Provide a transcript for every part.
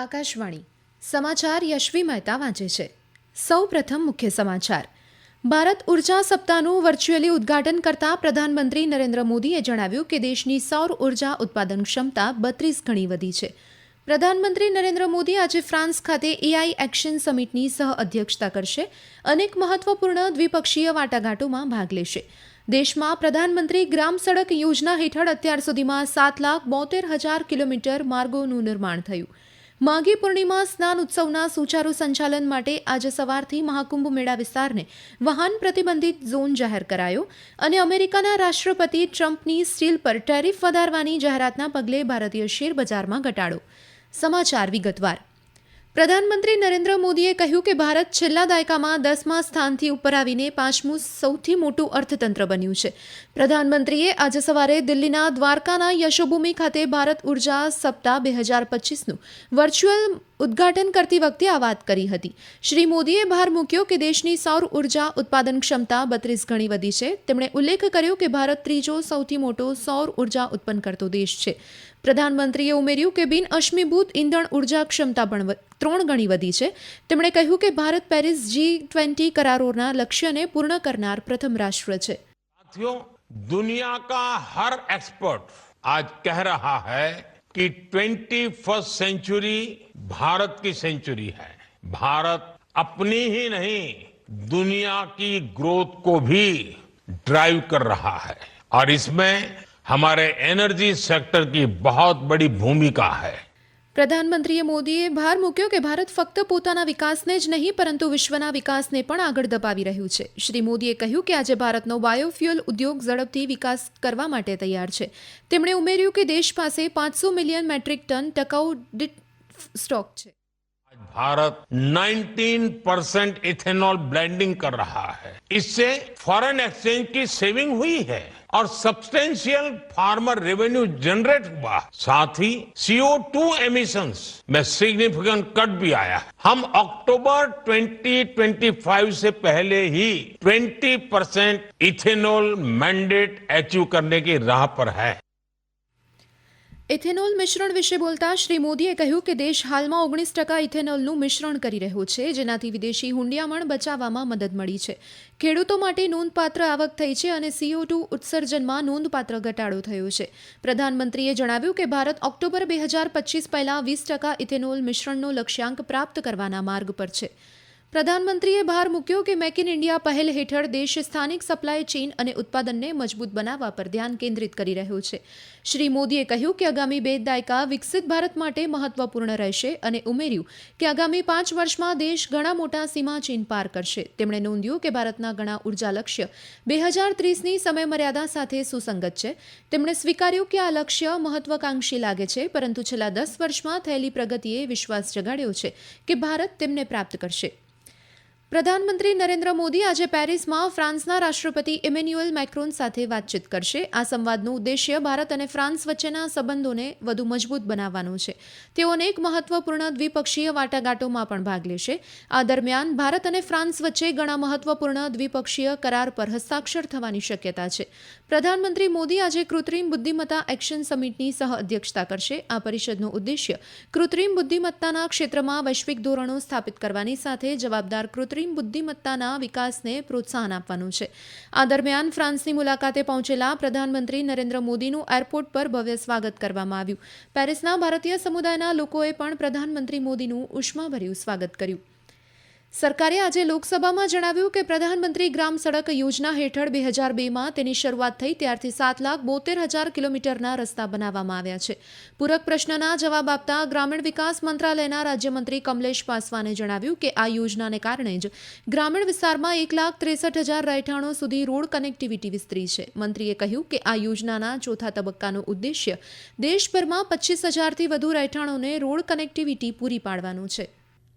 આકાશવાણી. સમાચાર યશવી મહેતા વાંચે છે. સૌ પ્રથમ મુખ્ય સમાચાર. ભારત ઊર્જા સપ્તાહનું વર્ચ્યુઅલી ઉદ્ઘાટન કરતા પ્રધાનમંત્રી નરેન્દ્ર મોદીએ જણાવ્યું કે દેશની સૌર ઊર્જા ઉત્પાદન ક્ષમતા બત્રીસ ગણી વધી છે. પ્રધાનમંત્રી નરેન્દ્ર મોદી આજે ફ્રાન્સ ખાતે એઆઈ એક્શન સમિટની સહ અધ્યક્ષતા કરશે. અનેક મહત્વપૂર્ણ દ્વિપક્ષીય વાટાઘાટોમાં ભાગ લેશે. દેશમાં પ્રધાનમંત્રી ગ્રામ સડક યોજના હેઠળ અત્યાર સુધીમાં સાત લાખ બોતેર હજાર કિલોમીટર માર્ગોનું નિર્માણ થયું. માઘી પૂર્ણિમા સ્નાન ઉત્સવના સુચારુ સંચાલન માટે આજે સવારથી મહાકુંભ મેળા વિસ્તારને વાહન પ્રતિબંધિત ઝોન જાહેર કરાયો અને અમેરિકાના રાષ્ટ્રપતિ ટ્રમ્પની સ્ટીલ પર ટેરિફ વધારવાની જાહેરાતના પગલે ભારતીય શેર બજારમાં ઘટાડો. સમાચાર વિગતવાર. પ્રધાનમંત્રી નરેન્દ્ર મોદીએ કહ્યું કે ભારત છેલ્લા દાયકામાં દસમા સ્થાનથી ઉપર આવીને પાંચમું સૌથી મોટું અર્થતંત્ર બન્યું છે. પ્રધાનમંત્રીએ આજે સવારે દિલ્હીના દ્વારકાના યશોભૂમિ ખાતે ભારત ઊર્જા સપ્તાહ બે હજાર પચીસનું વર્ચ્યુઅલ ઉદ્ઘાટન કરતી વખતે આ વાત કરી હતી શ્રી મોદીએ ભાર મૂક્યો કે દેશની સૌર ઉર્જા ઉત્પાદન ક્ષમતા બત્રીસ ગણી વધી છે તેમણે ઉલ્લેખ કર્યો કે ભારત ત્રીજો સૌથી મોટો સૌર ઉર્જા ઉત્પન્ન કરતો દેશ છે પ્રધાનમંત્રીએ ઉમેર્યું કે બિન અશ્મિભૂત ઇંધણ ઉર્જા ક્ષમતા પણ વ- ત્રણ ગણી વધી છે તેમણે કહ્યું કે ભારત પેરિસ જી ટ્વેન્ટી કરારોના લક્ષ્યને પૂર્ણ કરનાર પ્રથમ રાષ્ટ્ર છે साथियों दुनिया का हर एक्सपर्ट आज कह रहा है कि ट्वेंटी फर्स्ट सेंचुरी भारत की सेंचुरी है भारत अपनी ही नहीं दुनिया की ग्रोथ को भी ड्राइव कर रहा है और इसमें हमारे एनर्जी सेक्टर की बहुत बड़ी भूमिका है પ્રધાનમંત્રીએ મોદીએ ભાર મૂક્યો કે ભારત ફક્ત પોતાના વિકાસને જ નહીં પરંતુ વિશ્વના વિકાસને પણ આગળ દબાવી રહ્યું છે શ્રી મોદીએ કહ્યું કે આજે ભારતનો બાયોફ્યુઅલ ઉદ્યોગ ઝડપથી વિકાસ કરવા માટે તૈયાર છે તેમણે ઉમેર્યું કે દેશ પાસે પાંચસો મિલિયન મેટ્રિક ટન ટકાઉ ડિટ સ્ટોક છે आज भारत 19 परसेंट इथेनॉल ब्लेंडिंग कर रहा है इससे फॉरेन एक्सचेंज की सेविंग हुई है और सब्सटेंशियल फार्मर रेवेन्यू जनरेट हुआ साथ ही सीओ टू एमिशंस में सिग्निफिकेंट कट भी आया है हम अक्टूबर 2025 से पहले ही 20 परसेंट इथेनॉल मैंडेट अचीव करने की राह पर है ઇથેનોલ મિશ્રણ વિશે બોલતા શ્રી મોદીએ કહ્યું કે દેશ હાલમાં ઓગણીસ ટકા ઇથેનોલનું મિશ્રણ કરી રહ્યો છે, જેનાથી વિદેશી હુંડિયામણ બચાવવામાં મદદ મળી છે. ખેડૂતો માટે નોંધપાત્ર આવક થઈ છે અને સીઓ ટુ ઉત્સર્જનમાં નોંધપાત્ર ઘટાડો થયો છે. પ્રધાનમંત્રીએ જણાવ્યું કે ભારત ઓક્ટોબર બે હજાર પચીસ પહેલાં વીસ ટકા ઇથેનોલ મિશ્રણનો લક્ષ્યાંક પ્રાપ્ત કરવાના માર્ગ પર છે. પ્રધાનમંત્રીએ ભાર મૂક્યો કે મેક ઇન ઇન્ડિયા પહેલ હેઠળ દેશ સ્થાનિક સપ્લાય ચેઇન અને ઉત્પાદનને મજબૂત બનાવવા પર ધ્યાન કેન્દ્રિત કરી રહ્યો છે. શ્રી મોદીએ કહ્યું કે આગામી બે દાયકા વિકસિત ભારત માટે મહત્વપૂર્ણ રહેશે અને ઉમેર્યું કે આગામી પાંચ વર્ષમાં દેશ ઘણા મોટા સીમા ચીન પાર કરશે. તેમણે નોંધ્યું કે ભારતના ઘણા ઊર્જા લક્ષ્ય બે હજાર ત્રીસની સમયમર્યાદા સાથે સુસંગત છે. તેમણે સ્વીકાર્યું કે આ લક્ષ્ય મહત્વાકાંક્ષી લાગે છે, પરંતુ છેલ્લા દસ વર્ષમાં થયેલી પ્રગતિએ વિશ્વાસ જગાડ્યો છે કે ભારત તેમને પ્રાપ્ત કરશે. પ્રધાનમંત્રી નરેન્દ્ર મોદી આજે પેરિસમાં ફ્રાન્સના રાષ્ટ્રપતિ ઇમેન્યુઅલ મેક્રોન સાથે વાતચીત કરશે. આ સંવાદનું ઉદ્દેશ્ય ભારત અને ફ્રાન્સ વચ્ચેના સંબંધોને વધુ મજબૂત બનાવવાનું છે. તેઓ અનેક મહત્વપૂર્ણ દ્વિપક્ષીય વાટાઘાટોમાં પણ ભાગ લેશે. આ દરમિયાન ભારત અને ફ્રાન્સ વચ્ચે ઘણા મહત્વપૂર્ણ દ્વિપક્ષીય કરાર પર હસ્તાક્ષર થવાની શક્યતા છે. પ્રધાનમંત્રી મોદી આજે કૃત્રિમ બુદ્ધિમત્તા એક્શન સમિટની સહ અધ્યક્ષતા કરશે. આ પરિષદનો ઉદ્દેશ્ય કૃત્રિમ બુદ્ધિમત્તાના ક્ષેત્રમાં વૈશ્વિક ધોરણો સ્થાપિત કરવાની સાથે જવાબદાર કૃત્રિમ બુદ્ધિમત્તાના વિકાસને પ્રોત્સાહન આપવાનું છે. આ દરમિયાન ફ્રાન્સની મુલાકાતે પહોંચેલા પ્રધાનમંત્રી નરેન્દ્ર મોદીનું એરપોર્ટ પર ભવ્ય સ્વાગત કરવામાં આવ્યું. પેરિસના ભારતીય સમુદાયના લોકોએ પણ પ્રધાનમંત્રી મોદીનું ઉષ્માભર્યું સ્વાગત કર્યું. સરકારે આજે લોકસભામાં જણાવ્યું કે પ્રધાનમંત્રી ગ્રામ સડક યોજના હેઠળ બે હજાર બેમાં તેની શરૂઆત થઈ, ત્યારથી સાત લાખ બોતેર હજાર કિલોમીટરના રસ્તા બનાવવામાં આવ્યા છે. પૂરક પ્રશ્નના જવાબ આપતા ગ્રામીણ વિકાસ મંત્રાલયના રાજ્યમંત્રી કમલેશ પાસવાને જણાવ્યું કે આ યોજનાને કારણે જ ગ્રામીણ વિસ્તારમાં એક લાખ ત્રેસઠ હજાર રહેઠાણો સુધી રોડ કનેક્ટિવિટી વિસ્તરી છે. મંત્રીએ કહ્યું કે આ યોજનાના ચોથા તબક્કાનો ઉદ્દેશ્ય દેશભરમાં પચીસ હજારથી વધુ રહેઠાણોને રોડ કનેક્ટિવિટી પૂરી પાડવાનું છે.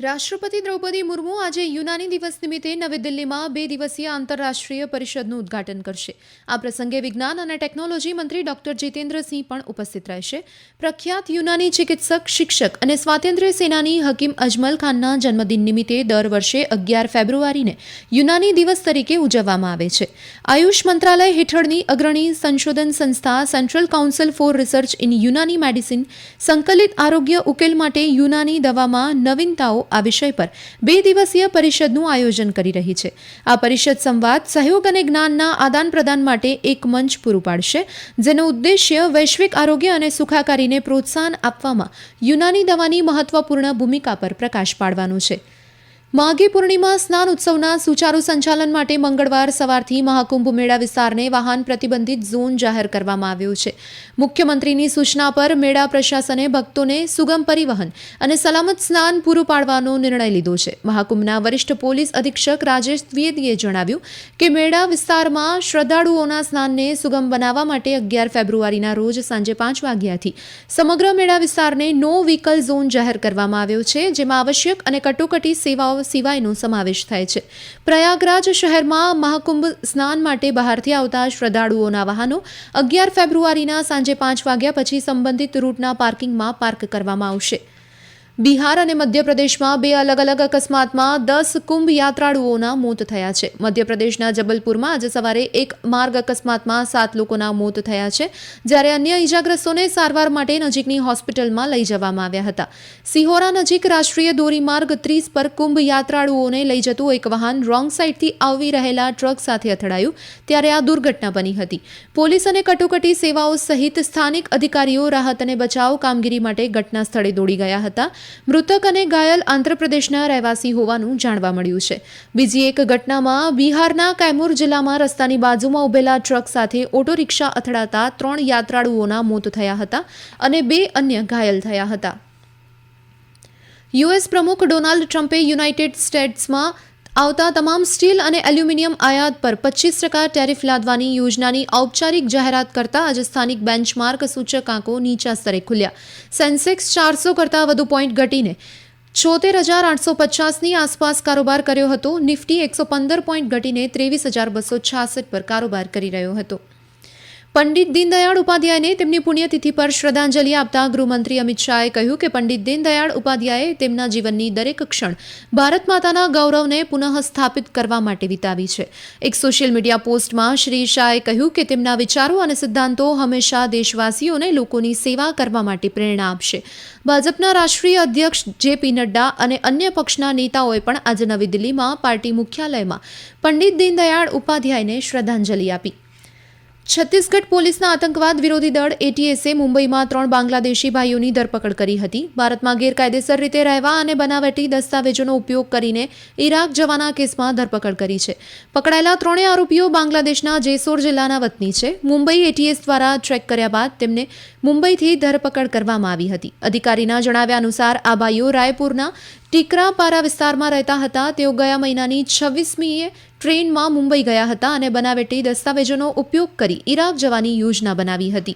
રાષ્ટ્રપતિ દ્રૌપદી મુર્મુ આજે યુનાની દિવસ નિમિત્તે નવી દિલ્હીમાં બે દિવસીય આંતરરાષ્ટ્રીય પરિષદનું ઉદ્ઘાટન કરશે. આ પ્રસંગે વિજ્ઞાન અને ટેકનોલોજી મંત્રી ડોક્ટર જીતેન્દ્રસિંહ પણ ઉપસ્થિત રહેશે. પ્રખ્યાત યુનાની ચિકિત્સક, શિક્ષક અને સ્વાતંત્ર્ય સેનાની હકીમ અજમલ ખાનના જન્મદિન નિમિત્તે દર વર્ષે અગિયાર ફેબ્રુઆરીને યુનાની દિવસ તરીકે ઉજવવામાં આવે છે. આયુષ મંત્રાલય હેઠળની અગ્રણી સંશોધન સંસ્થા central council for research in Unani medicine સંકલિત આરોગ્ય ઉકેલ માટે યુનાની દવામાં નવીનતાઓ આ વિષય પર બે દિવસીય પરિષદનું આયોજન કરી રહી છે. આ પરિષદ સંવાદ સહયોગ અને જ્ઞાનના આદાન પ્રદાન માટે એક મંચ પૂરું પાડશે, જેનો ઉદ્દેશ્ય વૈશ્વિક આરોગ્ય અને સુખાકારીને પ્રોત્સાહન આપવામાં યુનાની દવાની મહત્વપૂર્ણ ભૂમિકા પર પ્રકાશ પાડવાનું છે. માઘી પૂર્ણિમા સ્નાન ઉત્સવના સુચારુ સંચાલન માટે મંગળવાર સવારથી મહાકુંભ મેળા વિસ્તારને વાહન પ્રતિબંધિત ઝોન જાહેર કરવામાં આવ્યો છે. મુખ્યમંત્રીની સૂચના પર મેળા પ્રશાસને ભક્તોને સુગમ પરિવહન અને સલામત સ્નાન પૂરું પાડવાનો નિર્ણય લીધો છે. મહાકુંભના વરિષ્ઠ પોલીસ અધિક્ષક રાજેશ દ્વિવેદીએ જણાવ્યું કે મેળા વિસ્તારમાં શ્રદ્ધાળુઓના સ્નાનને સુગમ બનાવવા માટે અગિયાર ફેબ્રુઆરીના રોજ સાંજે પાંચ વાગ્યાથી સમગ્ર મેળા વિસ્તારને નો વ્હીકલ ઝોન જાહેર કરવામાં આવ્યો છે, જેમાં આવશ્યક અને કટોકટી સેવાઓ સિવાયનો સમાવેશ થાય છે. પ્રયાગરાજ શહેરમાં મહાકુંભ સ્નાન માટે બહારથી આવતા શ્રદ્ધાળુઓના વાહનો અગિયાર ફેબ્રુઆરીના સાંજે પાંચ વાગ્યા પછી સંબંધિત રૂટના પાર્કિંગમાં પાર્ક કરવામાં આવશે. બિહાર અને મધ્યપ્રદેશમાં બે અલગ અલગ અકસ્માતમાં દસ કુંભ યાત્રાળુઓના મોત થયા છે. મધ્યપ્રદેશના જબલપુરમાં આજે સવારે એક માર્ગ અકસ્માતમાં સાત લોકોના મોત થયા છે, જ્યારે અન્ય ઇજાગ્રસ્તોને સારવાર માટે નજીકની હોસ્પિટલમાં લઈ જવામાં આવ્યા હતા. સિહોરા નજીક રાષ્ટ્રીય ધોરીમાર્ગ ત્રીસ પર કુંભ યાત્રાળુઓને લઈ જતું એક વાહન રોંગ સાઈડથી આવી રહેલા ટ્રક સાથે અથડાયું, ત્યારે આ દુર્ઘટના બની હતી. પોલીસ અને કટોકટી સેવાઓ સહિત સ્થાનિક અધિકારીઓ રાહત અને બચાવ કામગીરી માટે ઘટના સ્થળે દોડી ગયા હતા. મૃતક અને ઘાયલ આંધ્રપ્રદેશના રહેવાસી હોવાનું જાણવા મળ્યું છે. બીજી એક ઘટનામાં બિહારના કૈમૂર જિલ્લામાં રસ્તાની બાજુમાં ઉભેલા ટ્રક સાથે ઓટો રિક્ષા અથડાતા ત્રણ યાત્રાળુઓના મોત થયા હતા અને બે અન્ય ઘાયલ થયા હતા. યુએસ પ્રમુખ ડોનાલ્ડ ટ્રમ્પે યુનાઇટેડ સ્ટેટ્સમાં આવતા તમામ સ્ટીલ અને એલ્યુમિનિયમ આયાત પર પચીસ ટકા ટેરિફ લાદવાની યોજનાની ઔપચારિક જાહેરાત કરતા આજે સ્થાનિક બેન્ચમાર્ક સૂચકાંકો નીચા સ્તરે ખુલ્યા. સેન્સેક્સ ચારસો કરતાં વધુ પોઈન્ટ ઘટીને છોતેર હજાર આઠસો પચાસની આસપાસ કારોબાર કર્યો હતો. નિફ્ટી એકસો પંદર પોઈન્ટ ઘટીને ત્રેવીસ હજાર બસો છાસઠ પર કારોબાર કરી રહ્યો હતો. પંડિત દીનદયાળ ઉપાધ્યાયને તેમની પુણ્યતિથિ પર શ્રદ્ધાંજલિ આપતા ગૃહમંત્રી અમિત શાહે કહ્યું કે પંડિત દીનદયાળ ઉપાધ્યાયે તેમના જીવનની દરેક ક્ષણ ભારત માતાના ગૌરવને પુનઃ સ્થાપિત કરવા માટે વિતાવી છે. એક સોશિયલ મીડિયા પોસ્ટમાં શ્રી શાહે કહ્યું કે તેમના વિચારો અને સિદ્ધાંતો હંમેશા દેશવાસીઓને લોકોની સેવા કરવા માટે પ્રેરણા આપશે. ભાજપના રાષ્ટ્રીય અધ્યક્ષ જેપી નડ્ડા અને અન્ય પક્ષના નેતાઓએ પણ આજે નવી દિલ્હીમાં પાર્ટી મુખ્યાલયમાં પંડિત દીનદયાળ ઉપાધ્યાયને શ્રદ્ધાંજલિ આપી. છત્તીસગઢ પોલીસના આતંકવાદ વિરોધી દળ એટીએસે મુંબઈમાં ત્રણ બાંગ્લાદેશી ભાઈઓની ધરપકડ કરી હતી. ભારતમાં ગેરકાયદેસર રીતે રહેવા અને બનાવટી દસ્તાવેજોનો ઉપયોગ કરીને ઈરાક જવાના કેસમાં ધરપકડ કરી છે. પકડાયેલા ત્રણેય આરોપીઓ બાંગ્લાદેશના જેસોર જિલ્લાના વતની છે. મુંબઈ એટીએસ દ્વારા ટ્રેક કર્યા બાદ તેમને મુંબઈથી ધરપકડ કરવામાં આવી હતી. અધિકારીના જણાવ્યા અનુસાર, આ ભાઈઓ રાયપુરના ટીકરાપારા વિસ્તારમાં રહેતા હતા. તેઓ ગયા મહિનાની છવ્વીસમીએ ટ્રેનમાં મુંબઈ ગયા હતા અને બનાવેટી દસ્તાવેજોનો ઉપયોગ કરી ઈરાક જવાની યોજના બનાવી હતી.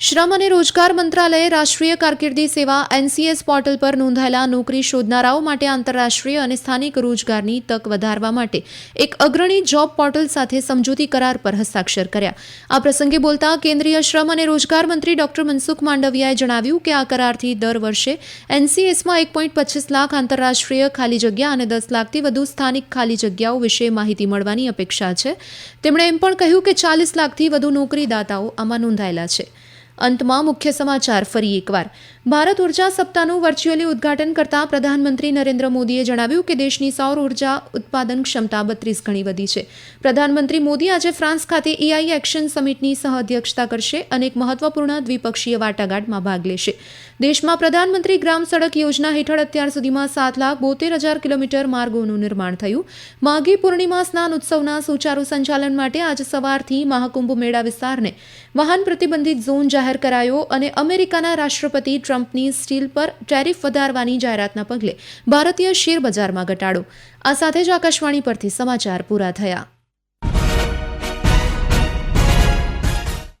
શ્રમ અને રોજગાર મંત્રાલયે રાષ્ટ્રીય કારકિર્દી સેવા એનસીએસ પોર્ટલ પર નોંધાયેલા નોકરી શોધનારાઓ માટે આંતરરાષ્ટ્રીય અને સ્થાનિક રોજગારની તક વધારવા માટે એક અગ્રણી જોબ પોર્ટલ સાથે સમજૂતી કરાર પર હસ્તાક્ષર કર્યા. આ પ્રસંગે બોલતા કેન્દ્રીય શ્રમ અને રોજગાર મંત્રી ડોક્ટર મનસુખ માંડવિયાએ જણાવ્યું કે આ કરારથી દર વર્ષે એનસીએસમાં એક પોઈન્ટ પચીસ લાખ આંતરરાષ્ટ્રીય ખાલી જગ્યા અને દસ લાખથી વધુ સ્થાનિક ખાલી જગ્યાઓ વિશે માહિતી મળવાની અપેક્ષા છે. તેમણે એમ પણ કહ્યું કે ચાલીસ લાખથી વધુ નોકરીદાતાઓ આમાં નોંધાયેલા છે. અંતમાં મુખ્ય સમાચાર ફરી એકવાર. ભારત ઊર્જા સપ્તાહનું વર્ચ્યુઅલી ઉદ્ઘાટન કરતા પ્રધાનમંત્રી નરેન્દ્ર મોદીએ જણાવ્યું કે દેશની સૌર ઊર્જા ઉત્પાદન ક્ષમતા બત્રીસ ગણી વધી છે. પ્રધાનમંત્રી મોદી આજે ફ્રાન્સ ખાતે એઆઈ એક્શન સમિટની સહ અધ્યક્ષતા કરશે અને એક મહત્વપૂર્ણ દ્વિપક્ષીય વાટાઘાટમાં ભાગ લેશે. દેશમાં પ્રધાનમંત્રી ગ્રામ સડક યોજના હેઠળ અત્યાર સુધીમાં સાત લાખ બોતેર હજાર કિલોમીટર માર્ગોનું નિર્માણ થયું. માઘી પૂર્ણિમા સ્નાન ઉત્સવના સુચારુ સંચાલન માટે આજે સવારથી મહાકુંભ મેળા વિસ્તારને વાહન પ્રતિબંધિત ઝોન જાહેર કરાયો અને અમેરિકાના રાષ્ટ્રપતિ ટ્રમ્પની સ્ટીલ પર ટેરિફ વધારવાની જાહેરાતના પગલે ભારતીય શેર બજારમાં ઘટાડો. આ સાથે જ આકાશવાણી પરથી સમાચાર પૂરા થયા.